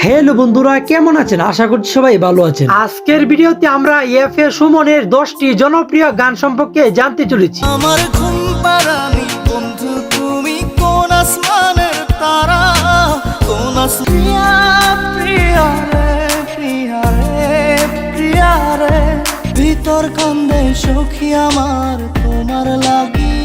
Hello বন্ধুরা, কেমন আছেন? আশা করছি সবাই ভালো আছেন। আজকের ভিডিওতে আমরা এফ এ সুমনের দশটি জনপ্রিয় গান সম্পর্কে জানতে চলেছি। আমার তারা? কোন প্রিয়া ভিতর কান্দে সখী আমার, তোমার লাগি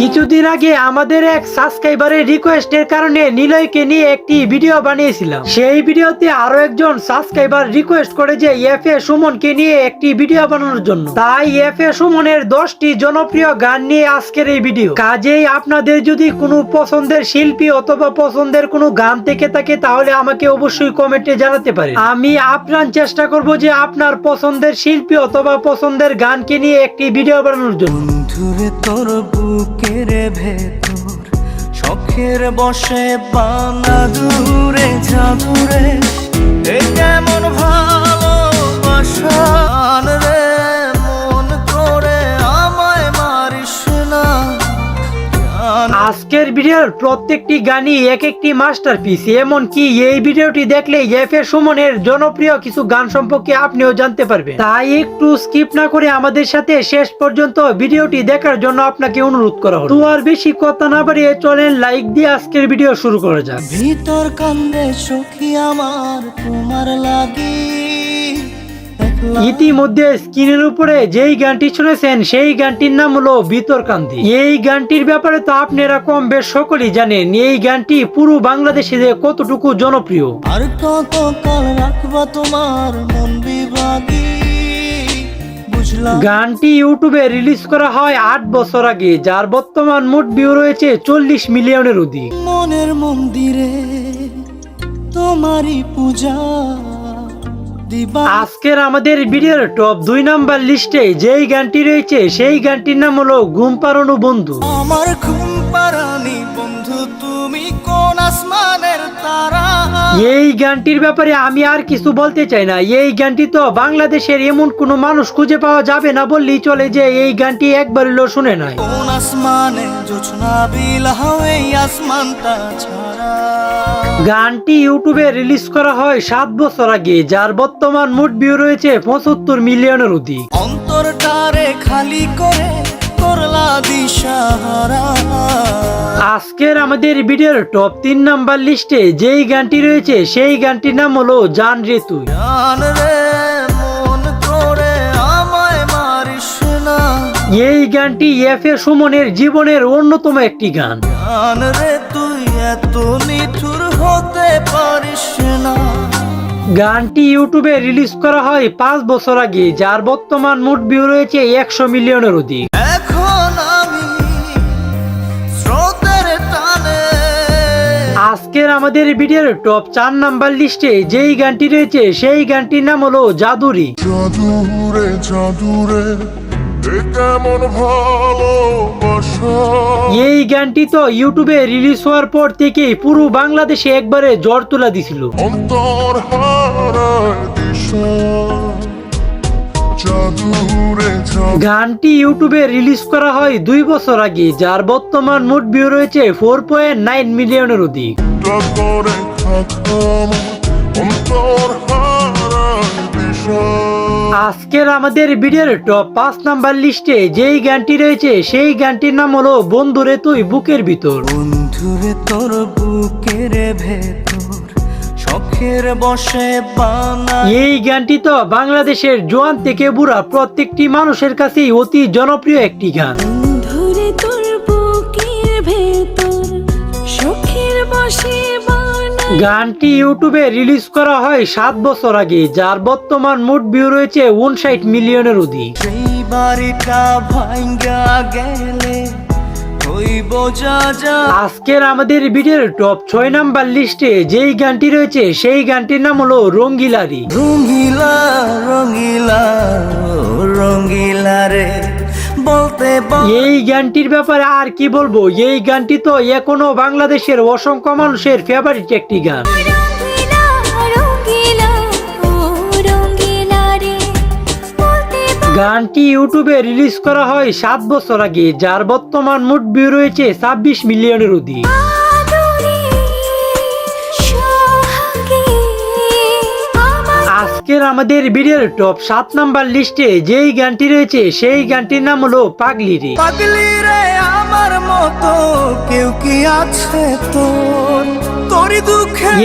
কিছুদিন আগে আমাদের এক সাবস্ক্রাইবারের রিকোয়েস্টের কারণে নিলয়কে নিয়ে একটি ভিডিও বানিয়েছিলাম। সেই ভিডিওতে আরও একজন সাবস্ক্রাইবার রিকোয়েস্ট করে যে এফ এ সুমনকে নিয়ে একটি ভিডিও বানানোর জন্য। তাই এফ এ সুমনের দশটি জনপ্রিয় গান নিয়ে আজকের এই ভিডিও কাজেই আপনাদের যদি কোনো পছন্দের শিল্পী অথবা পছন্দের কোনো গান থেকে থাকে তাহলে আমাকে অবশ্যই কমেন্টে জানাতে পারে আমি আপ্রাণ চেষ্টা করব যে আপনার পছন্দের শিল্পী অথবা পছন্দের গানকে নিয়ে একটি ভিডিও বানানোর জন্য। তোর বুকের ভেতর শখের বসে বানা দূরে জাদুরে। এ কেমন ভালোবাসান রে? আজকের ভিডিওর প্রত্যেকটি গানই এক একটি মাস্টারপিস এমনকি এই ভিডিওটি দেখলে এফ এ সুমনের জনপ্রিয় কিছু গান সম্পর্কে আপনিও জানতে পারবেন। তাই একটু স্কিপ না করে আমাদের সাথে শেষ পর্যন্ত ভিডিওটি দেখার জন্য আপনাকে অনুরোধ করা হলো। তো আর বেশি কথা না বাড়িয়ে চলেন লাইক দিয়ে আজকের ভিডিও শুরু করা যাক। ভিতর কান্দে সখী আমার তোমার লাগি। ইতিমধ্যে স্ক্রিনের উপরে যেই গানটি শুনেছেন সেই গানটির নাম হলো বিতর্কান্তি। এই গানটির ব্যাপারে তো আপনারা কম বেশ সকলেই জানেন এই গানটি পুরো বাংলাদেশে যে কতটুকু জনপ্রিয়? আর কত কাল রাখবা তোমার মন বিভাগী? গানটি ইউটিউবে রিলিজ করা হয় আট বছর আগে যার বর্তমান মোট ভিউ রয়েছে চল্লিশ মিলিয়নের অধিক। মনের মন্দিরে তোমারই পূজা। আজকের আমাদের ভিডিওর টপ দুই নাম্বার লিস্টে যেই গানটি রয়েছে সেই গানটির নাম হলো ঘুম পাড়ানো বন্ধু। আমার ঘুম পারানি বন্ধু তুমি কোন আসমানের তারা? এই গানটির ব্যাপারে আমি আর কিছু বলতে চাই না। এই গানটি তো বাংলাদেশের এমন কোনো মানুষ খুঁজে পাওয়া যাবে না বললেই চলে যে এই গানটি একবার হলেও শুনে নাই। কোন আসমানে জোছনা বিলাও এই আসমানটা ছাড়া। গানটি ইউটিউবে রিলিজ করা হয় সাত বছর আগে যার বর্তমান মোট ভিউ রয়েছে পঁচাত্তর মিলিয়নের অধিক। অন্তরটারে খালি করে করলা দিশাহারা। আজকের আমাদের ভিডিওর টপ তিন নাম্বার লিস্টে যেই গানটি রয়েছে সেই গানটির নাম হলো জান রে তুই। জান রে করে আমায় মারিস না। এই গানটি এফ এ সুমনের জীবনের অন্যতম একটি গান। রে তুই এত নিঠুর হতে পারিস না। গানটি ইউটিউবে রিলিজ করা হয় পাঁচ বছর আগে যার বর্তমান মোট ভিউ রয়েছে একশো মিলিয়নের অধিক। আজকের আমাদের ভিডিওর টপ চার নাম্বার লিস্টে যেই গানটি রয়েছে সেই গানটির নাম হলো জাদুরি। এই গানটি তো ইউটিউবে রিলিজ হওয়ার পর থেকেই পুরো বাংলাদেশে একবারে জ্বর তোলা দিছিল। অন্তর হারায় গানটি ইউটিউবে রিলিজ করা হয় দুই বছর আগে, যার বর্তমান মোট ভিউ রয়েছে ফোর পয়েন্ট নাইন মিলিয়নের অধিক। আজকের আমাদের ভিডিওর টপ পাঁচ নাম্বার লিস্টে যেই গানটি রয়েছে, সেই গানটির নাম হলো বন্ধুরে তুই বুকের ভিতর। বন্ধুরে তোর বুকের ভেতর শখের বসে বানা এই গানটি তো বাংলাদেশের জোয়ান থেকে বুড়া প্রত্যেকটি মানুষের কাছেই অতি জনপ্রিয় একটি গান। ধরে তোর বুকের ভেতর সুখের বসে গানটি ইউটিউবে রিলিজ করা হয় সাত বছর আগে যার বর্তমান মোট ভিউ রয়েছে উনষাট মিলিয়নের অধিক। সেই বাড়িটা ভাঙ্গা গেলে আজকের আমাদের ভিডিওর টপ ছয় নাম্বার লিস্টে যেই গানটি রয়েছে সেই গানটির নাম হলো রঙ্গিলারি রঙ্গিলা রঙ্গিলা রঙিলা রে। বলতে এই গানটির ব্যাপারে আর কি বলব? এই গানটি তো এখনও বাংলাদেশের অসংখ্য মানুষের ফেভারিট একটি গান। গানটি ইউটিউবে রিলিজ করা হয় সাত বছর আগে যার বর্তমান মোট ভিউ রয়েছে ছাব্বিশ মিলিয়নের অধিক। আজকের আমাদের ভিডিওর টপ সাত নাম্বার লিস্টে যেই গানটি রয়েছে সেই গানটির নাম হলো পাগলি রে। পাগলি রে আমার মতো কেউ কি আছে তোর?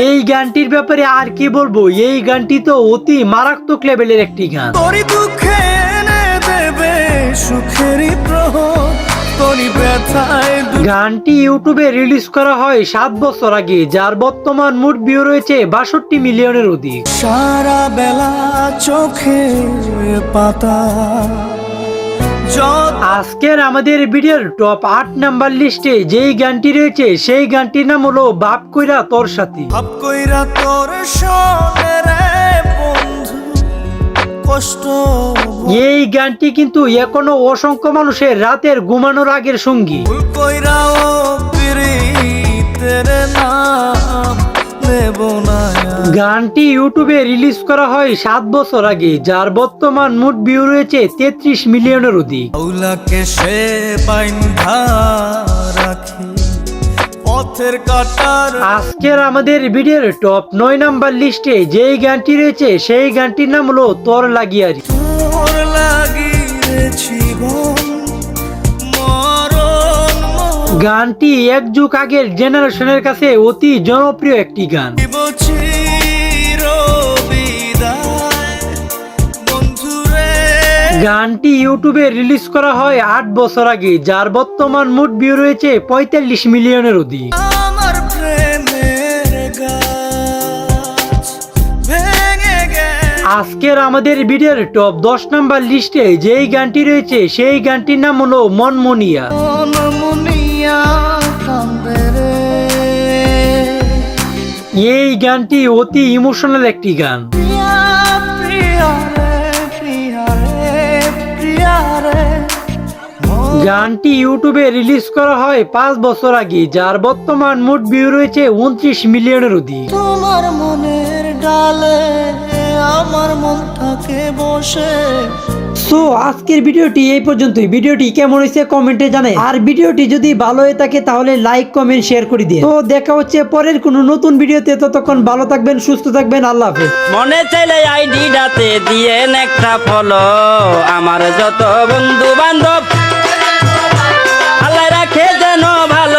এই গানটির ব্যাপারে আর কি বলব? এই গানটি তো অতি মারাত্মক লেভেলের একটি গান। তোর দুঃখে সুখেরই প্রহর গানটি ইউটিউবে রিলিজ করা হয় সাত বছর আগে যার বর্তমান মুড ভিউ রয়েছে বাষট্টি মিলিয়নের অধিক। সারা বেলা চোখে পাতা। আজকের আমাদের ভিডিওর টপ আট নাম্বার লিস্টে যেই গানটি রয়েছে সেই গানটির নাম হলো বাপ কইরা তোর সাথে। ভাব কইরা তোর সনে রে বন্ধু কষ্ট এই গানটি কিন্তু এখনও অসংখ্য মানুষের রাতের ঘুমানোর আগের সঙ্গী। গানটি ইউটিউবে রিলিজ করা হয় সাত বছর আগে যার বর্তমান মুড ভিউ রয়েছে তেত্রিশ মিলিয়নের অধিক। আজকের আমাদের ভিডিওর টপ নয় নাম্বার লিস্টে যেই গানটি রয়েছে সেই গানটির নাম হলো তোর লাগিয়ারি। গানটি এক যুগ আগের জেনারেশনের কাছে অতি জনপ্রিয় একটি গান। গানটি ইউটিউবে রিলিজ করা হয় আট বছর আগে যার বর্তমান মুড ভিউ রয়েছে পঁয়তাল্লিশ মিলিয়নের অধিক। আজকের আমাদের ভিডিওর টপ দশ নাম্বার লিস্টে যেই গানটি রয়েছে সেই গানটির নাম হলো মনমনিয়া। মন এই গানটি অতি ইমোশনাল একটি গান। গানটি ইউটিউবে রিলিজ করা হয় পাঁচ বছর আগে যার বর্তমান মুড ভিউ রয়েছে উনত্রিশ মিলিয়নের অধিক। তোমার মনের ডালে আমার মন থাকে বসে। সো আজকের ভিডিওটি এই পর্যন্তই। ভিডিওটি কেমন হয়েছে কমেন্টে জানাই। আর ভিডিওটি যদি ভালো হয়ে থাকে তাহলে লাইক কমেন্ট শেয়ার করে দিয়ে তো দেখা হচ্ছে পরের কোনো নতুন ভিডিওতে। ততক্ষণ ভালো থাকবেন সুস্থ থাকবেন। আল্লাহ হাফেজ। মনে চাইলে আইডিটাতে দিয়েন একটা ফলো আমার যত বন্ধু বান্ধব আল্লাহ রাখে যেন ভালো